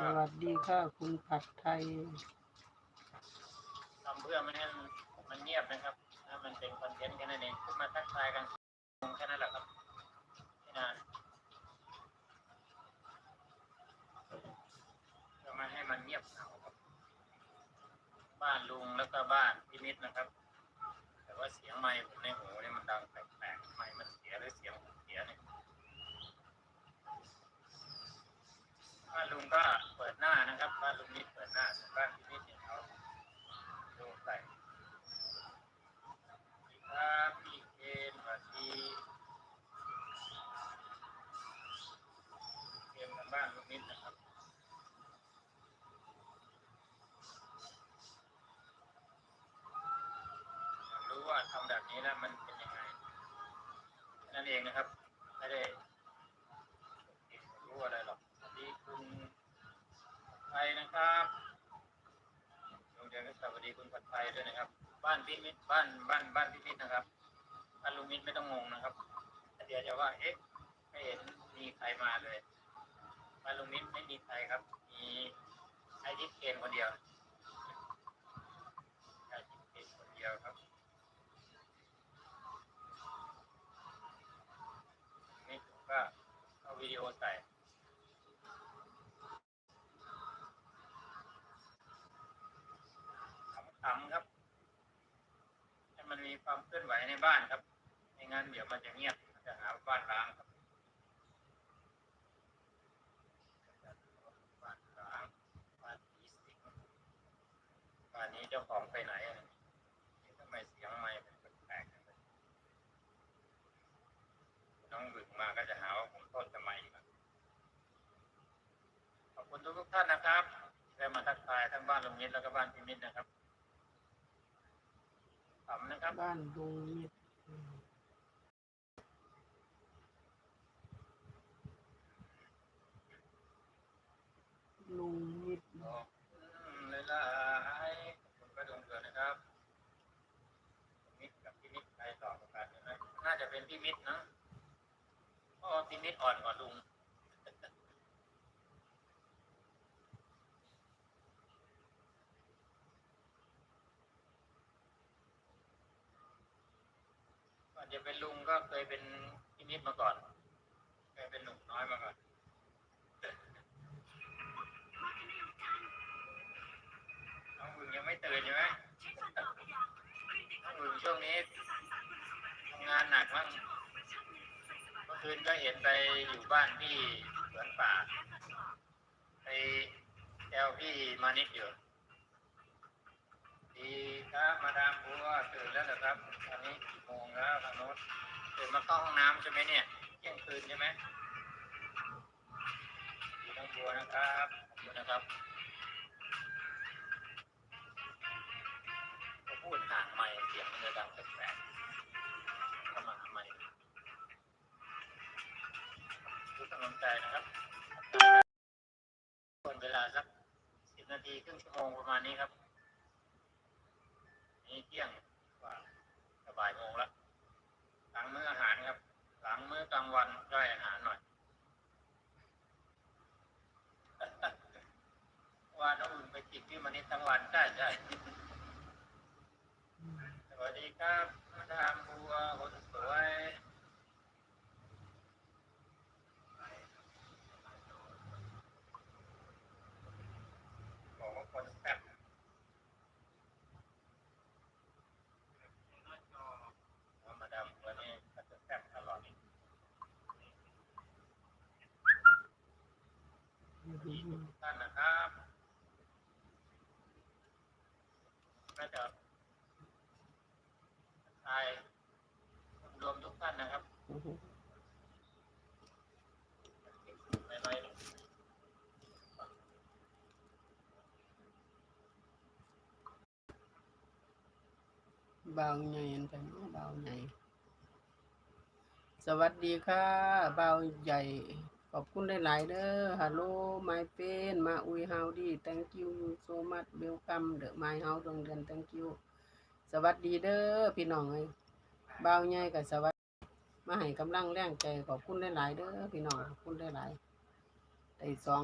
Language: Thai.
สวัสดีค่ะคุณผัดไทยทำเพื่อไม่ให้มันเงียบนะครับ ถ้ามันเป็นคอนเทนต์แค่นั้นเองขึ้นมาทักทายกันแค่นั้นแหละครับไม่นานเพื่อไมาให้มันเงียบเหงาครับบ้านลุงแล้วก็บ้านพี่นิดนะครับ แต่ว่าเสียงไมค์ผมในหูเนี่ยมันดังแปลกๆไมค์มันเสียหรือเสียงผมเสียเนี่ยบ้านลุงก็เปิดหน้านะครับ บ้านลุงนิดเปิดหน้าส่วนบ้านพี่นิดเนี่ยเขาดูใส่สวัสดีครับพี่เคนสวัสดีเกมกั นิดนะครับ รู้ว่าทำแบบนี้แล้วมันเป็นยังไง นั่นเองนะครับ ไม่ได้รู้อะไรหรอกสวัสดีคุณไทยนะครับโรงเรียนสวัสดีคุณผัดไทยด้วยนะครับ บ้านพี่มิตรบ้านบ้านบ้านพี่มิตรนะครับบ้านลุงมิตรไม่ต้องงงนะครับ เดี๋ยวจะว่า เอ๊ะไม่เห็นมีใครมาเลย บ้าลุงมิตรไม่มีใครครับ มีไอทิพเคนคนเดียวไอทิพเคนคนเดียวครับ นี่ผมก็เอาวิดีโอใส่ขำๆครับ ให้มันมีความเคลื่อนไหวในบ้านครับ ไม่งั้นเดี๋ยวมันจะเงียบจะหาบ้านร้างครับานร้างบ้านผีสิงบ้านนี้เจ้าของไปไหนอะทำไมเสียงไม่เป็นแปลกๆจังเลย น้องบึ กมาก็จะหาว่าผมโทษทำไมอีกอะขอบคุณทุกทุกๆท่านนะครับได้มาทักทายทั้งบ้านลุงมิตรแล้วก็บ้านพี่มิตรนะครับขำนะครับ บ้านลุงนิดลุงนิดขอบคุณเลยล่ะขอบคุณพระดวงเกิดนะครับมิตรกับพี่มิตรใครต่อประกันใช่ไหมน่าจะเป็นพี่มิตรนะเพี่นิดอ่อนกว่าลุงก่อนจะเป็นลุงก็เคยเป็นพี่นิดมาก่อน เคยเป็นหนุ่มน้อยมาก่อน ก็เห็นไปอยู่บ้านที่สวนป่าไปแซวพี่มานิดอยู่ดีครับมาดามบัวตื่นแล้วเหรอครับตอนนี้กี่โมงแล้วทาน้นตื่นมาเข้าห้องน้ำใช่ไหมเนี่ยเที่ยงคืนใช่ไหมดีน้องบัวนะครับขอบคุณนะครับ ครึ่งชั่วโมงประมาณนี้ครับ นี่เที่ยงกว่าจะบ่ายโมงแล้วหลังมื้ออาหารครับ หลังมื้อกลางวันย่อยอาหารหน่อยว่าน้องอุ่นไปจิบที่มันนี่ทั้งวันใช่ใช่สวัสดีครับมาดามบัวคนสวยบอกว่าคนแซ่บ ว่ามาดามวันนี้ก็จะแซ่บตลอดนี่ ดีทุกท่านนะครับก็จะทายรวมทุกท่านนะครับน้อยบาวใหญ่อันไปเนาะบาวใหญ่ สวัสดีค่ะบาวใหญ่ ขอบคุณหลาย ๆ เด้อฮัลโหลไมเป็นมาอุยเฮาดี thank you so much welcome the my house โรงเดือน thank you สวัสดีเด้อพี่น้องเอ้ยบาวใหญ่กับสวัสดีมาให้กำลังแรงใจขอบคุณหลาย ๆ เด้อพี่น้องขอบคุณหลายๆได้สอง